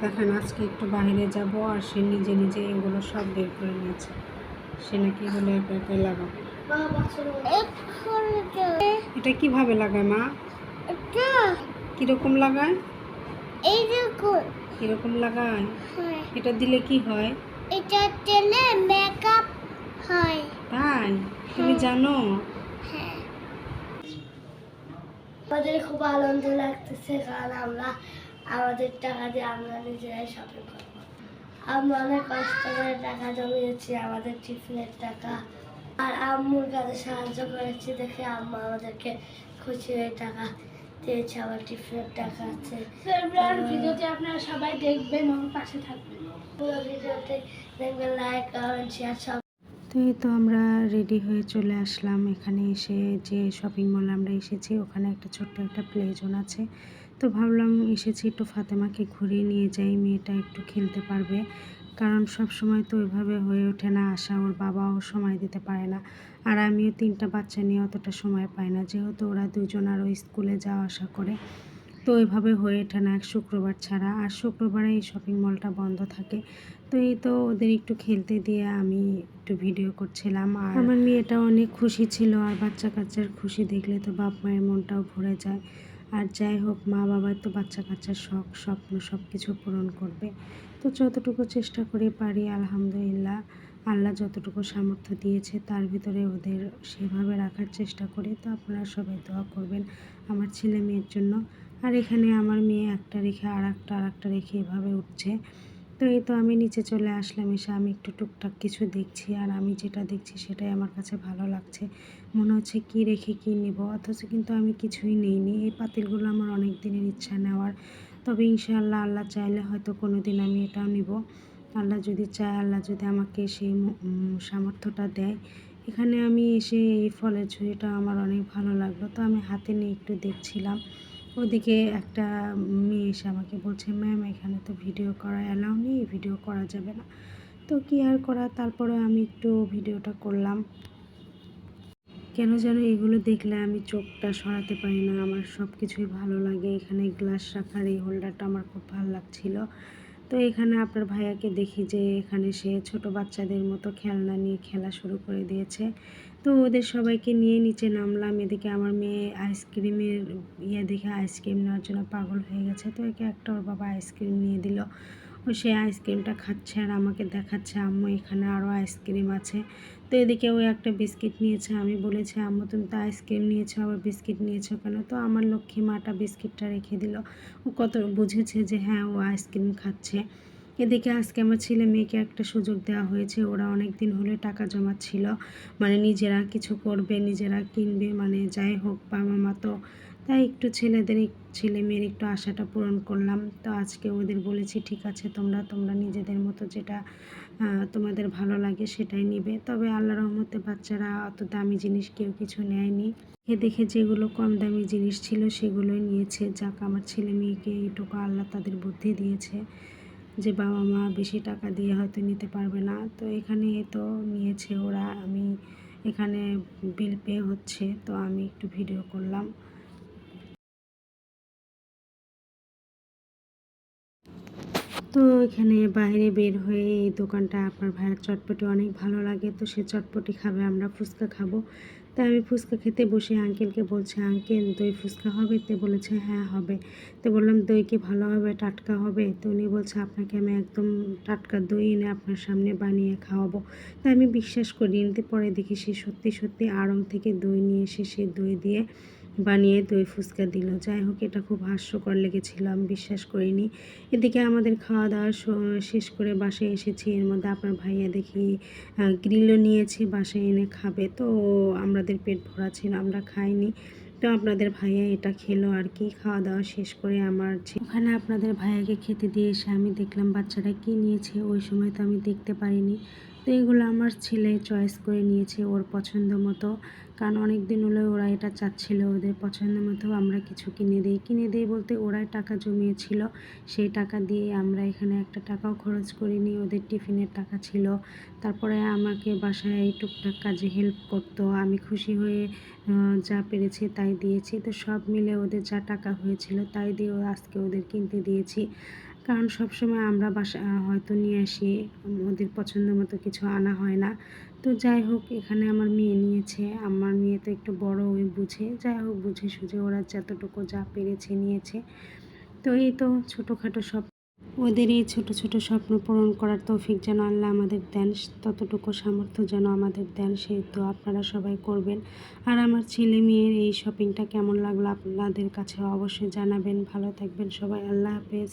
দেখেন আজকে একটু বাইরে যাব আর সে নিজে নিজে এগুলো সব বের করে নিয়েছে। সে নাকি এগুলো একে একে লাগাবে। এটা কীভাবে লাগায় মা? কীরকম লাগায়? কীরকম লাগায়? হ্যাঁ। এটা দিলে কি হয়? এটা তেলে মেকআপ হয়। তাই? তুমি জানো? হ্যাঁ। আমাদের খুব আনন্দ লাগতেছে কারণ আমরা আমাদের টাকা দিয়ে আমরা নিজেরাই শপিং করব। আমরা অনেক কষ্ট করে টাকা জমিয়েছি আমাদের টিফিনের টাকা। আর আম্মুর কাছে সাহায্য করেছি দেখে আম্মু আমাদেরকে খুশি হয়ে টাকা দিয়েছে আমার টিফিনের টাকা আছে। ভিডিওতে আপনারা সবাই দেখবেন এবং পাশে থাকবেন। পুরো ভিডিওতে দেখবেন লাইক কমেন্ট শেয়ার সব তো এই তো আমরা রেডি হয়ে চলে আসলাম। এখানে এসে যে শপিং মল আমরা এসেছি ওখানে একটা ছোট্ট একটা প্লে জোন আছে। তো ভাবলাম এসেছি একটু ফাতেমাকে ঘুরিয়ে নিয়ে যাই, মেয়েটা একটু খেলতে পারবে। কারণ সব সময় তো ওইভাবে হয়ে ওঠে না আসা ওর বাবাও সময় দিতে পারে না। আর আমিও তিনটা বাচ্চা নিয়ে অতটা সময় পাই না, যেহেতু ওরা দুজন আরও স্কুলে যাওয়া আসা করে। তো ওইভাবে হয়ে ওঠে না এক শুক্রবার ছাড়া। আর শুক্রবারে এই শপিং মলটা বন্ধ থাকে। তো এই তো ওদের একটু খেলতে দিয়ে আমি একটু ভিডিও করছিলাম। আর আমার মেয়েটা অনেক খুশি ছিল, আর বাচ্চা কাচ্চার খুশি দেখলে তো বাপ মায়ের মনটাও ভরে যায়। আর যাই হোক, মা বাবার তো বাচ্চা কাচ্চার শখ, স্বপ্ন সব কিছু পূরণ করবে। তো যতটুকু চেষ্টা করে পারি, আলহামদুলিল্লাহ। আল্লাহ যতটুকু সামর্থ্য দিয়েছে, তার ভিতরে ওদের সেভাবে রাখার চেষ্টা করি। তো আপনারা সবাই দোয়া করবেন আমার ছেলে মেয়ের জন্য। আর এখানে আমার মেয়ে একটা রেখে আর একটা আর একটা রেখে এভাবে উঠছে। তো এই তো আমি নিচে চলে আসলাম, এসে আমি একটু টুকটাক কিছু দেখছি আর আমি যেটা দেখছি সেটাই আমার কাছে ভালো লাগছে। মনে হচ্ছে কি রেখে কি নিব, অথচ কিন্তু আমি কিছুই নেইনি। এই পাতিলগুলো আমার অনেক দিনের ইচ্ছা নেওয়ার। তবে ইনশাআল্লাহ আল্লাহ চাইলে হয়তো কোনো দিন আমি এটাও নিব। আল্লাহ যদি চায়, আল্লাহ যদি আমাকে সেই সামর্থ্যটা দেয়। এখানে আমি এসে এই ফলের ঝুড়িটা আমার অনেক ভালো লাগল। তো আমি হাতে নিয়ে একটু দেখছিলাম। ওদিকে একটা মেয়ে এসে আমাকে বলছে, ম্যাম, এখানে তো ভিডিও করা অ্যালাউ নেই ভিডিও করা যাবে না। তো কি আর করা? তারপরে আমি একটু ভিডিওটা করলাম। কেন যেন এগুলো দেখলে আমি চোখটা সরাতে পারি না, আমার সব কিছুই ভালো লাগে। এখানে গ্লাস রাখার এই হোল্ডারটা আমার খুব ভালো লাগছিল। তো এখানে আপনার ভাইয়াকে দেখি যে এখানে সে ছোট বাচ্চাদের মতো খেলনা নিয়ে খেলা শুরু করে দিয়েছে। তো ওদের সবাইকে নিয়ে নিচে নামলাম। এদিকে আমার মেয়ে আইসক্রিমের ইয়ে দেখে আইসক্রিম নেওয়ার জন্য পাগল হয়ে গেছে। তো একে একটা ওর বাবা আইসক্রিম নিয়ে দিল। ও সে আইসক্রিমটা খাচ্ছে আর আমাকে দেখাচ্ছে, আম্মু, এখানে আরও আইসক্রিম আছে। তো এদিকে ওই একটা বিস্কিট নিয়েছে, আমি বলেছি, আম্মু, তুমি তো আইসক্রিম নিয়েছো, আবার বিস্কিট নিয়েছো কেন? তো আমার লক্ষ্মী মাটা বিস্কিটটা রেখে দিল। ও কত বুঝেছে যে হ্যাঁ ও আইসক্রিম খাচ্ছে। এদিকে আজকে আমার ছেলে মেয়েকে একটা সুযোগ দেওয়া হয়েছে, ওরা অনেক দিন হলে টাকা জমাচ্ছিল। মানে নিজেরা কিছু করবে, নিজেরা কিনবে মানে যাই হোক বাবা মা তো তাই একটু ছেলেদের ছেলে মেয়ের একটু আশাটা পূরণ করলাম। তো আজকে ওদের বলেছি, ঠিক আছে, তোমরা তোমরা নিজেদের মতো যেটা তোমাদের ভালো লাগে সেটাই নিবে। তবে আল্লাহ রহমতে বাচ্চারা অত দামি জিনিস কেউ কিছু নেয়নি। এ দেখে যেগুলো কম দামি জিনিস ছিল সেগুলোই নিয়েছে। যাক, আমার ছেলে মেয়েকে এইটুকু আল্লাহ তাদের বুদ্ধি দিয়েছে যে বাবা মা বেশি টাকা দিয়ে হয়তো নিতে পারবে না। তো এখানে তো নিয়েছে ওরা। আমি এখানে বিল পে হচ্ছে, তো আমি একটু ভিডিও করলাম। তো এখানে বাইরে বের হয়ে এই দোকানটা আপনার ভাইয়ের চটপটি অনেক ভালো লাগে, তো সে চটপটি খাবে, আমরা ফুচকা খাব। তাই আমি ফুচকা খেতে বসে আঙ্কেলকে বলছে আঙ্কেল দই ফুচকা হবে? তো বলেছে হ্যাঁ হবে। তো বললাম, দই কি ভালো হবে? টাটকা হবে? তো উনি বলছে, আপনাকে আমি একদম টাটকা দই এনে আপনার সামনে বানিয়ে খাওয়াবো। তাই আমি বিশ্বাস করি এতে পরে দেখি সে সত্যি সত্যি আড়ং থেকে দই নিয়ে এসে সে দই দিয়ে বানিয়ে দই ফুচকা দিল। যাই হোক, এটা খুব হাস্যকর লেগেছিল, আমি বিশ্বাস করিনি। এদিকে আমাদের খাওয়া দাওয়া শেষ করে বাসায় এসেছি। এর মধ্যে আপনার ভাইয়া দেখি গ্রিলও নিয়েছে, বাসায় এনে খাবে। তো আমাদের পেট ভরা ছিল, আমরা খাইনি। তো আপনাদের ভাইয়া এটা খেলো আর কি খাওয়া দাওয়া শেষ করে আমার ওখানে আপনাদের ভাইয়াকে খেতে দিয়ে এসে আমি দেখলাম বাচ্চারা কি নিয়েছে, ওই সময় তো আমি দেখতে পারিনি। তো এগুলো আমার ছেলে চয়েস করে নিয়েছে ওর পছন্দ মতো। কারণ অনেক দিন হলো ওরা এটা চাচ্ছিল, ওদের পছন্দ মতো আমরা কিছু কিনে দিই। কিনে দিই বলতে ওরাই টাকা জমিয়েছিল, সেই টাকা দিয়ে আমরা এখানে একটা টাকাও খরচ করিনি, ওদের টিফিনের টাকা ছিল। তারপরে আমাকে বাসায় এই টুকটাক কাজে হেল্প করতো, আমি খুশি হয়ে যা পেরেছি তাই দিয়েছি। তো সব মিলে ওদের যা টাকা হয়েছিল তাই দিয়ে আজকে ওদের কিনতে দিয়েছি। কারণ সবসময় আমরা বাসা হয়তো নিয়ে আসি, ওদের পছন্দ মতো কিছু আনা হয় না। তো যাই হোক, এখানে আমার মেয়ে নিয়েছে, আমার মেয়ে তো একটু বড় ওই বুঝে, যাই হোক, বুঝে সুঝে ওরা যতটুকু যা পেরেছে নিয়েছে। তো এই তো ছোটোখাটো সব ওদের এই ছোট ছোট স্বপ্ন পূরণ করার তৌফিক যেন আল্লাহ আমাদের দেন, ততটুকু সামর্থ্য যেন আমাদের দেন সেই তো আপনারা সবাই করবেন। আর আমার ছেলে মেয়ের এই শপিংটা কেমন লাগল আপনাদের কাছে অবশ্যই জানাবেন। ভালো থাকবেন সবাই, আল্লাহ হাফেজ।